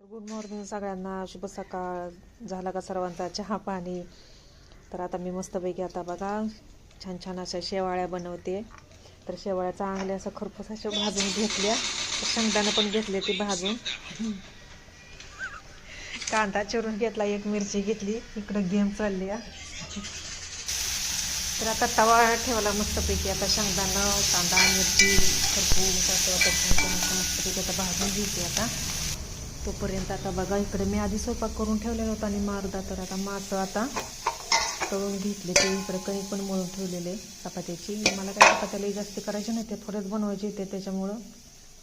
Good morning सगळ्यांना. शुभ सकाळ. झाला का सर्वांचा चहा पाणी? तर आता मी मस्तपैकी आता बघा छान छान अशा शेवाळ्या बनवते. तर शेवाळ्या चांगल्या असं खरपूस अशा भाजून घेतल्या. शेंगदाणं पण घेतले ती भाजून. कांदा चिरून घेतला एक मिरची घेतली. इकडं गेम चालली तर आता तवा ठेवला मस्तपैकी. आता शेंगदाणं कांदा मिरची खरपूस असं मस्तपैकी आता भाजून घेते आता. तोपर्यंत आता बघा इकडे मी आधी स्वयंपाक करून ठेवलेला होता आणि मारदा तर आता मासं आता तळून घेतले. ते इकडे कणिक पण मळून ठेवलेले चपात्याची. मला काही चपात्याला जास्त करायचे नाही ते थोडेच बनवायचे होते त्याच्यामुळं.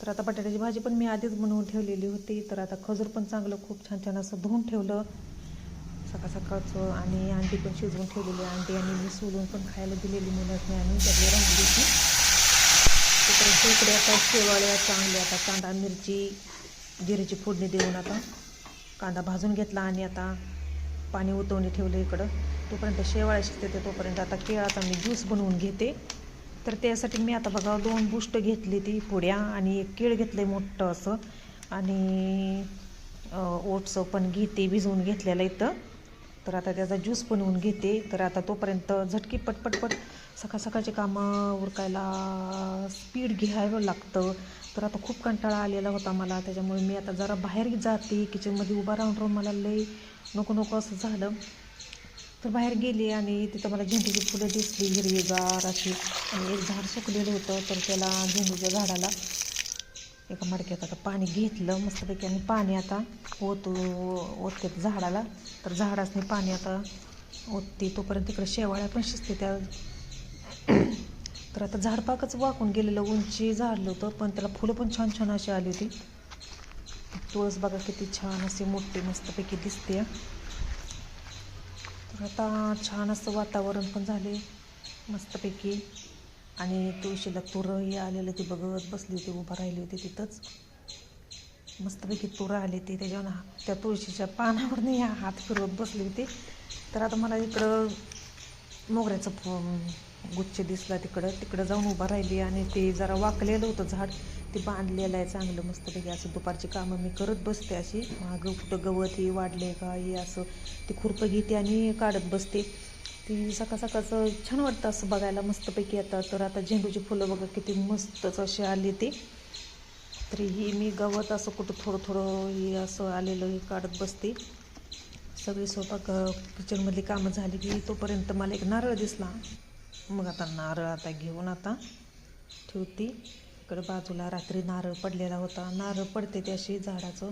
तर आता बटाट्याची भाजी पण मी आधीच बनवून ठेवलेली होती. तर आता खजूर पण चांगलं खूप छान छान असं धुवून ठेवलं. सकाळ सकाळचं आणि अंडी पण शिजवून ठेवलेली. अंडी आणि मी सोलून पण खायला दिलेली मुलांनी आणि त्यातली राहिली तोपर्यंत इकडे आता शेवाळ्या चांगल्या आता कांदा मिरची जिरेची फोडणी देऊन आता कांदा भाजून घेतला आणि आता पाणी उतवणी ठेवलं इकडं. तोपर्यंत शेवाळ्या शिकते ते तोपर्यंत आता केळाचा मी ज्यूस बनवून घेते. तर त्यासाठी मी आता बघा दोन बुष्ट घेतली ती पुड्या आणि एक केळ घेतलं आहे मोठं असं. आणि ओट्स पण घेते भिजवून घेतलेलं इथं. तर आता त्याचा ज्यूस बनवून घेते. तर आता तोपर्यंत झटकी पटपटपट सकाळ सकाळचे कामं उरकायला स्पीड घ्यावं लागतं. तर आता खूप कंटाळा आलेला होता मला. त्याच्यामुळे मी आता जरा बाहेर जाते. किचनमध्ये उभा राहून राहून मला लई नको नको असं झालं. तर बाहेर गेली आणि तिथं मला झेंडूची फुलं दिसली हिरवीगार अशी. आणि एक झाड सुकलेलं होतं तर त्याला झेंडूच्या झाडाला एका मडक्यात आता पाणी घेतलं. मस्तपैकी आणि पाणी आता ओत ओतते झाडाला. तर झाडासनी पाणी आता ओतते. तोपर्यंत तिकडे शेवाळ्या पण शिजते त्या तर आता झाडपाकच वाकून गेलेलं उंची झाडलं होतं पण त्याला फुलं पण छान छान अशी आली होती. तुळस बघा किती छान अशी मोठी मस्तपैकी दिसते. तर आता छान असं वातावरण पण झाले मस्तपैकी. आणि तुळशीला तुरंही आलेलं ती बघत बसली होती उभं राहिली होती तिथंच. मस्तपैकी तुरं आली ती त्याच्यावर त्या तुळशीच्या पानावरनं या हात फिरवत बसली होती. तर आता मला इकडं मोगऱ्याचं गुच्छ दिसला तिकडं. तिकडं जाऊन उभा राहिली आणि ते जरा वाकलेलं होतं झाड. ते बांधलेलं आहे चांगलं मस्तपैकी असं दुपारची कामं मी करत बसते अशी. मागं कुठं गवत हे वाढले का हे असं. ते खुरपं घेते आणि काढत बसते. ती सकाळ सकाळचं छान वाटतं असं बघायला मस्तपैकी येतात तर आता झेंडूची फुलं बघा किती मस्तच अशी आली ते. तरी ही मी गवत असं कुठं थोडं थोडं हे असं आलेलं हे काढत बसते. सगळी स्वयंपाक किचनमधली कामं झाली की तोपर्यंत मला एक नारळ दिसला. मग आता नारळ आता घेऊन आता ठेवते. इकडं बाजूला रात्री नारळ पडलेला होता. नारळ पडते ते अशी झाडाचं.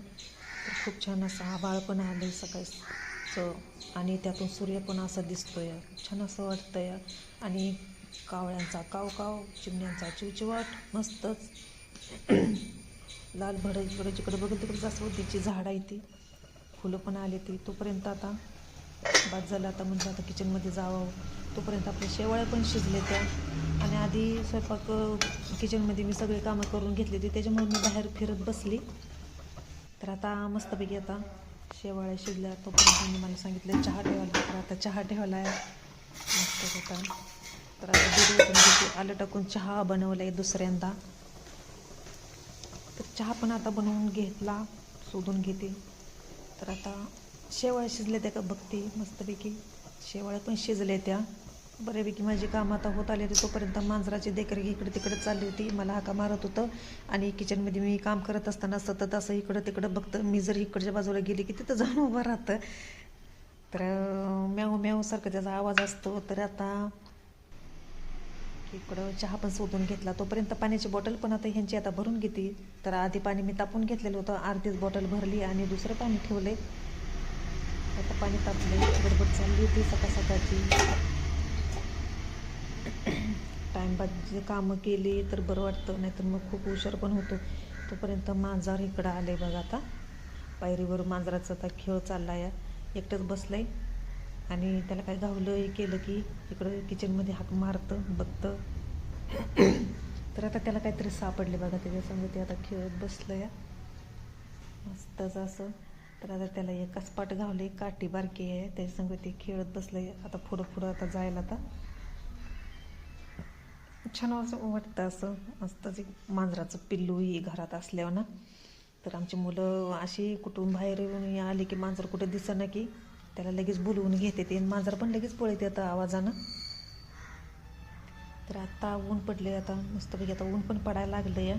खूप छान असं आभाळ पण आलं सकाळचं. आणि त्यातून सूर्य पण असा दिसतोय. छान असं वाटतंय. आणि कावळ्यांचा काव काव चिमण्यांचा चिवचिवाट मस्तच. लाल भडक इकडं जिकडं बघेल तिकडं जास्वंदीची झाडं आहे ती. फुलं पण आली ती. तोपर्यंत आता बाद झालं आता म्हणजे आता किचनमध्ये जावं. तोपर्यंत आपल्या शेवाळ्या पण शिजले त्या. आणि आधी स्वयंपाक किचनमध्ये मी सगळे कामं करून घेतली होती. त्याच्यामुळे मी बाहेर फिरत बसली. तर आता मस्तपैकी आता शेवाळ्या शिजल्या. तोपर्यंत त्यांनी मला सांगितलं चहा ठेवायला तर आता चहा ठेवला आहे. मस्त होता. तर आता दूध ओतून आलं टाकून चहा बनवला आहे दुसऱ्यांदा. तर चहा पण आता बनवून घेतला शोधून घेते. तर आता शेवाळ शिजल्या त्या का बघते मस्तपैकी. शेवाळ्या पण शिजल्या त्या. बऱ्यापैकी माझी कामं आता होत आले होते. तोपर्यंत मांजराची देखरेख इकडे तिकडे चालली होती. मला हाका मारत होतं. आणि किचनमध्ये मी काम करत असताना सतत असं इकडं तिकडं बघतं. मी जर इकडच्या बाजूला गेली की तिथं जाऊन उभं राहतं. तर म्याव म्यावसारखं त्याचा आवाज असतो. तर आता इकडं चहा पण शोधून घेतला. तोपर्यंत पाण्याची बॉटल पण आता ह्यांची आता भरून घेते. तर आधी पाणी मी तापून घेतलेलं होतं. अर्धीच बॉटल भरली आणि दुसरं पाणी ठेवले आता पाणी तापले गडबड चालली होती सकाळ सकाळची. टाईमपास जे कामं केली तर बरं वाटतं नाहीतर मग खूप हुशार पण होतो. तोपर्यंत मांजर इकडं आले बघा आता. पायरीवर मांजराचा आता खेळ चालला आहे एकटंच बसलं आहे आणि त्याला काय गावलं हे केलं की इकडं किचनमध्ये हाक मारतं बघतं. तर आता त्याला काहीतरी सापडले बघा त्याच्यासमोर ते आता खेळत बसलं या मस्तच असं. तर आता त्याला एकच पाट घावली काठी बारकी आहे. त्याच्यासंग ते खेळत बसलं आता पुढं पुढं आता जायला आता. छान असं वाटतं असं. मस्तच एक मांजराचं पिल्लू ही घरात असल्यावर ना. तर आमची मुलं अशी कुठून बाहेर येऊन आली की मांजर कुठं दिसेना की त्याला लगेच बोलवून घेते ते. मांजर पण लगेच पळत येतं आवाजानं. तर आता ऊन पडले आता. मस्तपैकी आता ऊन पण पडायला लागलं या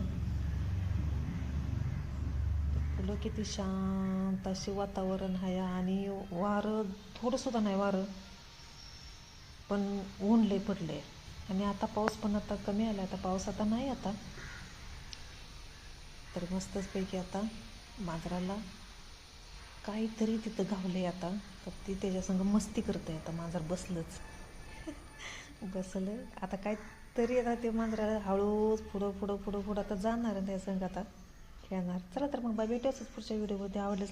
फुलं किती शांत असे वातावरण आहे आणि वारं थोडं सुद्धा नाही वारं पण ऊन लय पडले आणि आता पाऊस पण आता कमी आला आता पाऊस आता नाही आता. तर मस्तच पैकी आता मांजराला काहीतरी तिथं गावलंय आता. तर ती त्याच्यासंग मस्ती करते आता मांजर बसलंच. बसलं आता काहीतरी आता ते मांजराला हळूच पुढं पुढं पुढं पुढं आता जाणार आहे त्या संग आता. खेळणार. चला तर मग बाय. भेटूच पुढच्या व्हिडिओमध्ये. आवडलं